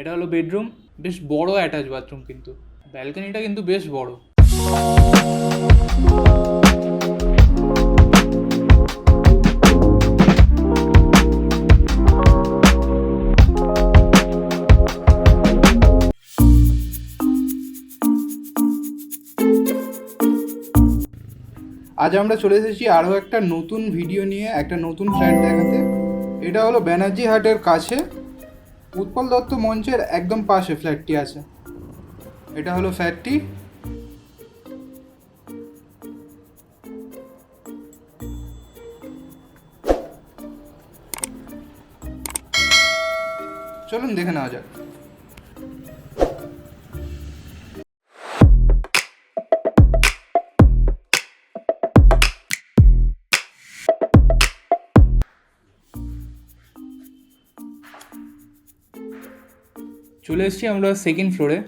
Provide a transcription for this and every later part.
এটা হলো বেডরুম, বেশ বড় অ্যাটাচ বাথরুম কিন্তু। ব্যালকনিটা কিন্তু বেশ বড়। আজ আমরা চলে এসেছি আরও একটা নতুন ভিডিও নিয়ে, একটা নতুন ফ্ল্যাট দেখাতে। এটা হলো ব্যানার্জি হাটের কাছে। উৎপল দত্ত মঞ্চের একদম পাশে ফ্ল্যাটটি আছে। এটা হলো ফ্ল্যাটটি। চলুন দেখে নেওয়া যাক। চলে এসেছি আমরা সেকেন্ড ফ্লোরে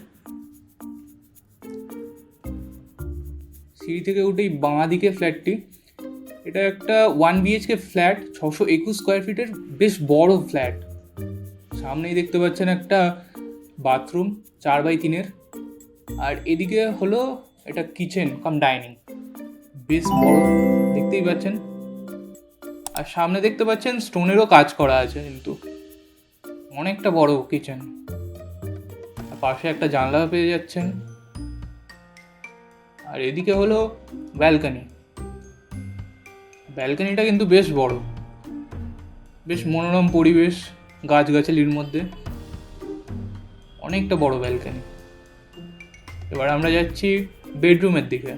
সিঁড়ি থেকে উঠেই বাঁ দিকে ফ্ল্যাটটি এটা একটা ওয়ান বিএইচকে ফ্ল্যাট ছশো একুশ স্কোয়ার ফিটের বেশ বড় ফ্ল্যাট সামনেই দেখতে পাচ্ছেন একটা বাথরুম চার বাই তিনের। আর এদিকে হলো এটা কিচেন কাম ডাইনিং বেশ বড়, দেখতেই পাচ্ছেন। আর সামনে দেখতে পাচ্ছেন স্টোনেরও কাজ করা আছে কিন্তু। অনেকটা বড় কিচেন পাশে একটা জানলা পেয়ে যাচ্ছেন। আর এদিকে হলো ব্যালকনি। ব্যালকনিটা কিন্তু বেশ বড়। বেশ মনোরম পরিবেশ গাছগাছালির মধ্যে। অনেকটা বড় ব্যালকনি। এবার আমরা যাচ্ছি বেডরুমের দিকে।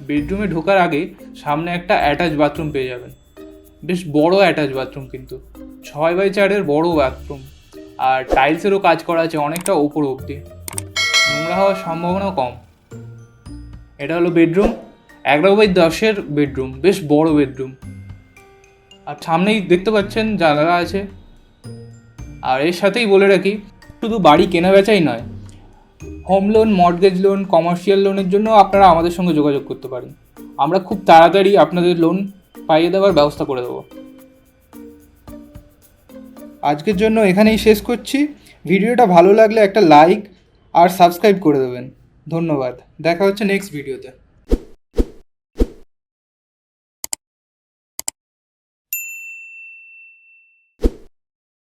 বেডরুমে ঢোকার আগে সামনে একটা অ্যাটাচ বাথরুম পেয়ে যাবেন। বেশ বড় অ্যাটাচ বাথরুম কিন্তু। ছয় বাই চারের বড় বাথরুম আর টাইলসেরও কাজ করা আছে অনেকটা ওপর অবধি। নোংরা হওয়ার সম্ভাবনাও কম। এটা হলো বেডরুম এগারো বাই দশের বেডরুম বেশ বড় বেডরুম আর সামনেই দেখতে পাচ্ছেন জানালা আছে। আর এর সাথেই বলে রাখি, শুধু বাড়ি কেনা বেচাই নয় home loan mortgage loan commercial লোনের জন্য আপনারা আমাদের সঙ্গে যোগাযোগ করতে পারেন। আমরা খুব তাড়াতাড়ি আপনাদের লোন পাইয়ে দেওয়ার ব্যবস্থা করে দেবো। আজকের জন্য এখানেই শেষ করছি। ভিডিওটা ভালো লাগলে একটা লাইক আর সাবস্ক্রাইব করে দেবেন। ধন্যবাদ। দেখা হচ্ছে নেক্সট ভিডিওতে